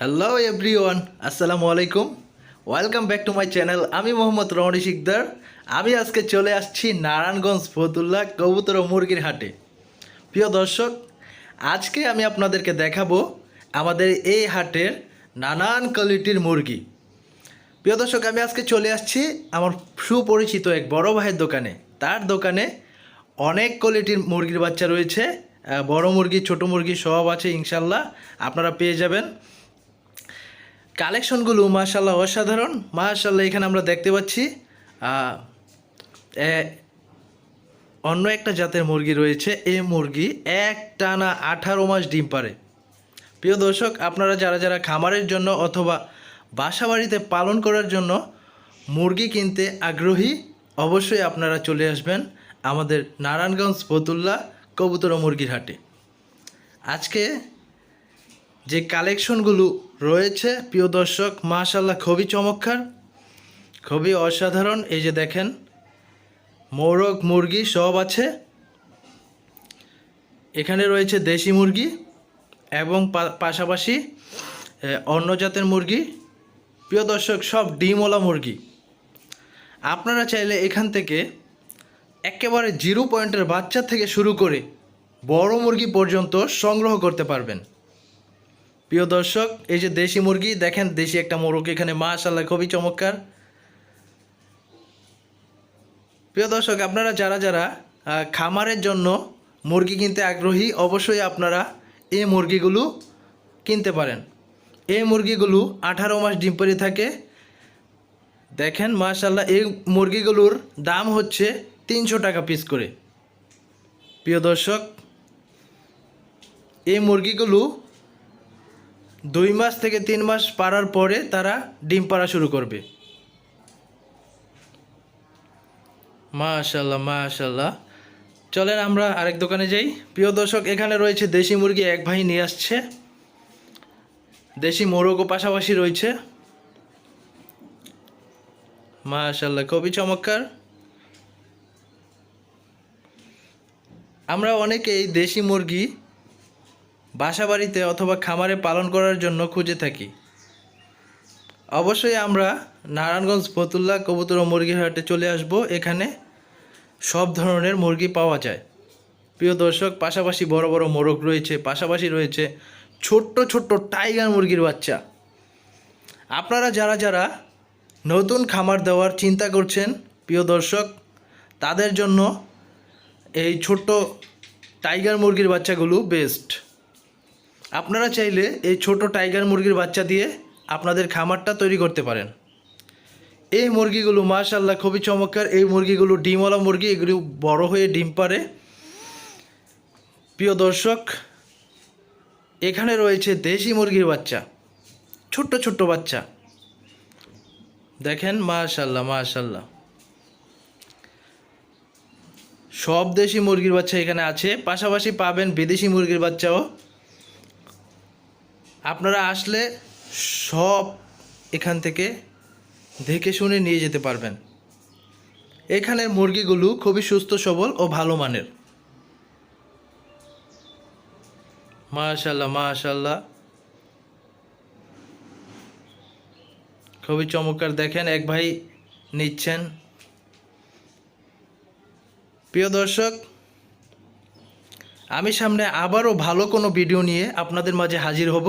Hello everyone আসসালামু আলাইকুম welcome back to my channel আমি মোহাম্মদ রমণী শিকদার। আমি আজকে চলে আসছি নারায়ণগঞ্জ ফতুল্লা কবুতর মুরগির হাটে। প্রিয় দর্শক, আজকে আমি আপনাদেরকে দেখাবো আমাদের এই হাটের নানান কোয়ালিটির মুরগি। প্রিয় দর্শক, আমি আজকে চলে আসছি আমার সুপরিচিত এক বড় ভাইয়ের দোকানে। তার দোকানে অনেক কোয়ালিটির মুরগির বাচ্চা রয়েছে। বড় মুরগি, ছোট মুরগি সব আছে, ইনশাল্লাহ। আপনারা পেয়ে যাবেন। কালেকশনগুলো মাশাল্লাহ অসাধারণ। মাশাল্লাহ এখানে আমরা দেখতে পাচ্ছি অন্য একটা জাতের মুরগি রয়েছে এই মুরগি এক টানা আঠারো মাস ডিম পারে প্রিয় দর্শক, আপনারা যারা যারা খামারের জন্য অথবা বাসা বাড়িতে পালন করার জন্য মুরগি কিনতে আগ্রহী, অবশ্যই আপনারা চলে আসবেন আমাদের নারায়ণগঞ্জ ফতুল্লা কবুতর মুরগির হাটে। আজকে যে কালেকশনগুলো রয়েছে, প্রিয় দর্শক মাশাল্লাহ খুবই চমৎকার, খুবই অসাধারণ। এই যে দেখেন, মোরগ মুরগি সব আছে। এখানে রয়েছে দেশি মুরগি এবং পাশাপাশি অন্য জাতের মুরগি। প্রিয় দর্শক, সব ডিমওয়ালা মুরগি। আপনারা চাইলে এখান থেকে একেবারে জিরো পয়েন্টের বাচ্চা থেকে শুরু করে বড় মুরগি পর্যন্ত সংগ্রহ করতে পারবেন। প্রিয় দর্শক, এই যে দেশি মুরগি, দেখেন দেশি একটা মোরগ এখানে মাশাল্লাহ খুবই চমৎকার। প্রিয় দর্শক, আপনারা যারা যারা খামারের জন্য মুরগি কিনতে আগ্রহী, অবশ্যই আপনারা এই মুরগিগুলো কিনতে পারেন। এই মুরগিগুলো আঠারো মাস ডিম পেড়ে থাকে। দেখেন মাশাল্লাহ এই মুরগিগুলোর দাম হচ্ছে তিনশো টাকা পিস করে। প্রিয় দর্শক, এই মুরগিগুলো দুই মাস থেকে তিন মাস পারার পরে তারা ডিম পাড়া শুরু করবে। মাশাল্লাহ মাশাল্লাহ চলেন আমরা আরেক দোকানে যাই। প্রিয় দর্শক, এখানে রয়েছে দেশি মুরগি এক ভাই নিয়ে আসছে। দেশি মোরগও পাশাপাশি রয়েছে। মাশাল্লাহ খুবই চমৎকার। আমরা অনেকেই দেশি মুরগি বাসা বাড়িতে অথবা খামারে পালন করার জন্য খুঁজে থাকি। অবশ্যই আমরা নারায়ণগঞ্জ, ফতুল্লা, কবুতর ও মুরগির হাটে চলে আসব। এখানে সব ধরনের মুরগি পাওয়া যায়। প্রিয় দর্শক, পাশাপাশি বড় বড় মোরগ রয়েছে, পাশাপাশি রয়েছে ছোট্ট ছোট্ট টাইগার মুরগির বাচ্চা। আপনারা যারা যারা নতুন খামার দেওয়ার চিন্তা করছেন, প্রিয় দর্শক, তাদের জন্য এই ছোট্ট টাইগার মুরগির বাচ্চাগুলো বেস্ট আপনারা চাইলে এই ছোট টাইগার মুরগির বাচ্চা দিয়ে আপনাদের খামারটা তৈরি করতে পারেন। এই মুরগিগুলো মাশাল্লাহ খুবই চমৎকার। এই মুরগিগুলো ডিমওয়ালা মুরগি, এগুলি বড় হয়ে ডিম পারে প্রিয় দর্শক, এখানে রয়েছে দেশি মুরগির বাচ্চা, ছোট্ট ছোট্ট বাচ্চা। দেখেন মাশাল্লাহ মাশাল্লাহ সব দেশি মুরগির বাচ্চা এখানে আছে। পাশাপাশি পাবেন বিদেশি মুরগির বাচ্চাও। আপনারা আসলে সব এখান থেকে দেখে শুনে নিয়ে যেতে পারবেন। এখানের মুরগিগুলো খুবই সুস্থ, সবল ও ভালো মানের। মাশাল্লাহ মাশাল্লাহ খুবই চমৎকার। দেখেন, এক ভাই নিচ্ছেন। প্রিয় দর্শক, আমি সামনে আবারও ভালো কোনো ভিডিও নিয়ে আপনাদের মাঝে হাজির হব।